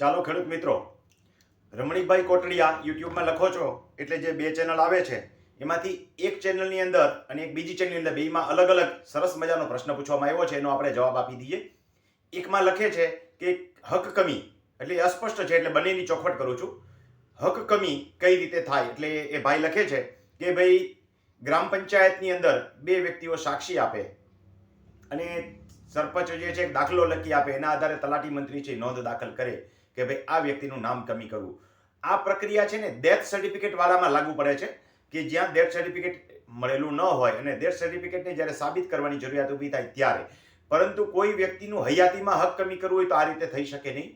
ચાલો ખેડૂત મિત્રો, રમણીકભાઈ કોટડિયા યુટ્યુબમાં લખો છો, એટલે જે બે ચેનલ આવે છે, એમાંથી એક ચેનલની અંદર અને એક બીજી ચેનલની અંદર બેમાં અલગ અલગ સરસ મજાનો પ્રશ્ન પૂછવામાં આવ્યો છે, એનો આપણે જવાબ આપી દઈએ. એકમાં લખે છે કે હક કમી, એટલે અસ્પષ્ટ છે, એટલે બંનેની ચોખવટ કરું છું. હક કમી કઈ રીતે થાય, એટલે એ ભાઈ લખે છે કે ભાઈ, ગ્રામ પંચાયતની અંદર બે વ્યક્તિઓ સાક્ષી આપે અને સરપંચ જે છે એક દાખલો લખી આપે. એના આધારે તલાટી મંત્રી છે નોંધ દાખલ કરે કે ભાઈ આ વ્યક્તિનું નામ કમી કરવું. આ પ્રક્રિયા છે ને ડેથ સર્ટિફિકેટ વાળામાં લાગુ પડે છે કે જ્યાં ડેથ સર્ટિફિકેટ મળેલું ન હોય અને ડેથ સર્ટિફિકેટને જ્યારે સાબિત કરવાની જરૂરિયાત ઊભી થાય ત્યારે. પરંતુ કોઈ વ્યક્તિનું હયાતીમાં હક કમી કરવું હોય તો આ રીતે થઈ શકે નહીં.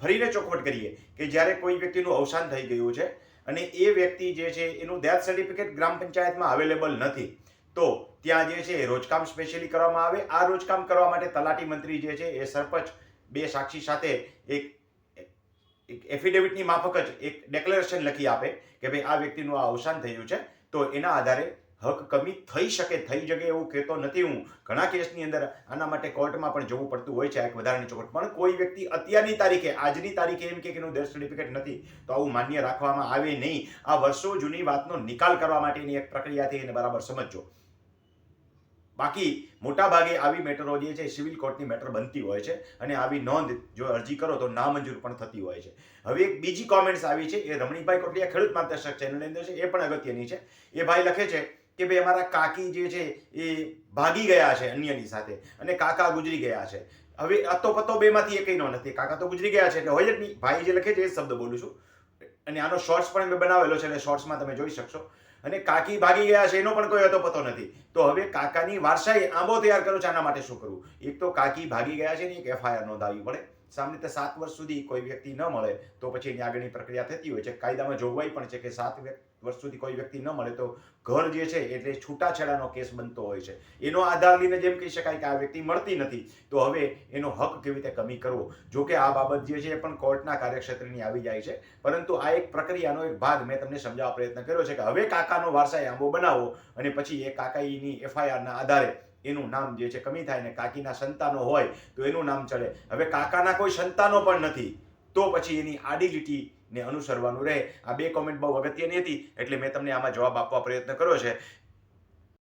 ફરીને ચોખવટ કરીએ કે જ્યારે કોઈ વ્યક્તિનું અવસાન થઈ ગયું છે અને એ વ્યક્તિ જે છે એનું ડેથ સર્ટિફિકેટ ગ્રામ પંચાયતમાં અવેલેબલ નથી તો ત્યાં જે છે એ રોજકામ સ્પેશિયલી કરવામાં આવે. આ રોજકામ કરવા માટે તલાટી મંત્રી જે છે એ સરપંચ બે સાક્ષી સાથે એક એક એફિડેવિટની માફક જ એક ડેક્લેરેશન લખી આપે કે ભાઈ આ વ્યક્તિનું આ અવસાન થયું છે. તો એના આધારે હક કમી થઈ શકે, થઈ જગે એવું કહેતો નથી હું. ઘણા કેસની અંદર આના માટે કોર્ટમાં પણ જવું પડતું હોય છે આ એક વધારાની ચોકટ પણ કોઈ વ્યક્તિ અત્યારની તારીખે, આજની તારીખે એમ કે એનું ડેથ સર્ટિફિકેટ નથી, તો આવું માન્ય રાખવામાં આવે નહીં. આ વર્ષો જૂની વાતનો નિકાલ કરવા માટેની એક પ્રક્રિયાથી એને બરાબર સમજજો. બાકી મોટા ભાગે આવી મેટરો જે છે સિવિલ કોર્ટની મેટર બનતી હોય છે અને આવી નોંધ જો અરજી કરો તો નામંજૂર પણ થતી હોય છે. હવે એક બીજી કોમેન્ટ્સ આવી છે એ રમણીકભાઈ કોટલિયા ખેડૂત માર્ગદર્શક ચેનલની અંદર છે, એ પણ અગત્યની છે. એ ભાઈ લખે છે કે ભાઈ અમારા કાકી જે છે એ ભાગી ગયા છે અન્યની સાથે અને કાકા ગુજરી ગયા છે. હવે અતો પતો બેમાંથી એકયનો નથી, કાકા તો ગુજરી ગયા છે એટલે હોય જ નહીં. ભાઈ જે લખે છે એ શબ્દ બોલું છું. અને આનો શોર્ટ્સ પણ મેં બનાવેલો છે એટલે શોર્ટ્સમાં તમે જોઈ શકશો. અને કાકી ભાગી ગયા છે, એનો પણ કોઈ હતો પતો નથી. તો હવે કાકાની વારસાઈ આંબો તૈયાર કરો છે આના માટે શું કરવું? એક તો કાકી ભાગી ગયા છે ને એક એફઆઈઆર નોંધાવી પડે. સામે રીતે સાત વર્ષ સુધી કોઈ વ્યક્તિ ન મળે, તો પછી એની આગળની પ્રક્રિયા થતી હોય છે. કાયદામાં જોગવાઈ પણ છે કે સાત વર્ષ સુધી કોઈ વ્યક્તિ ન મળે, તો ઘર જે છે એટલે છૂટાછેડાનો કેસ બનતો હોય છે. એનો આધાર લઈને જેમ કહી શકાય કે આ વ્યક્તિ મળતી નથી, તો હવે એનો હક કેવી રીતે કમી કરવો? જો કે આ બાબત જે છે એ પણ કોર્ટના કાર્યક્ષેત્રની આવી જાય છે. પરંતુ આ એક પ્રક્રિયાનો એક ભાગ. મેં તમને સમજાવવા પ્રયત્ન કર્યો છે કે હવે કાકાનો વારસાઈ આંબો બનાવો અને પછી એ કાકાઈની એફઆઈઆરના આધારે એનું નામ જે છે કમી થાય ને કાકીના સંતાનો હોય તો એનું નામ ચડે. હવે કાકાના કોઈ સંતાનો પણ નથી, તો પછી એની આડી લીટીને અનુસરવાનું રહે. આ બે કોમેન્ટ બહુ અગત્યની હતી, એટલે મેં તમને આમાં જવાબ આપવા પ્રયત્ન કર્યો છે.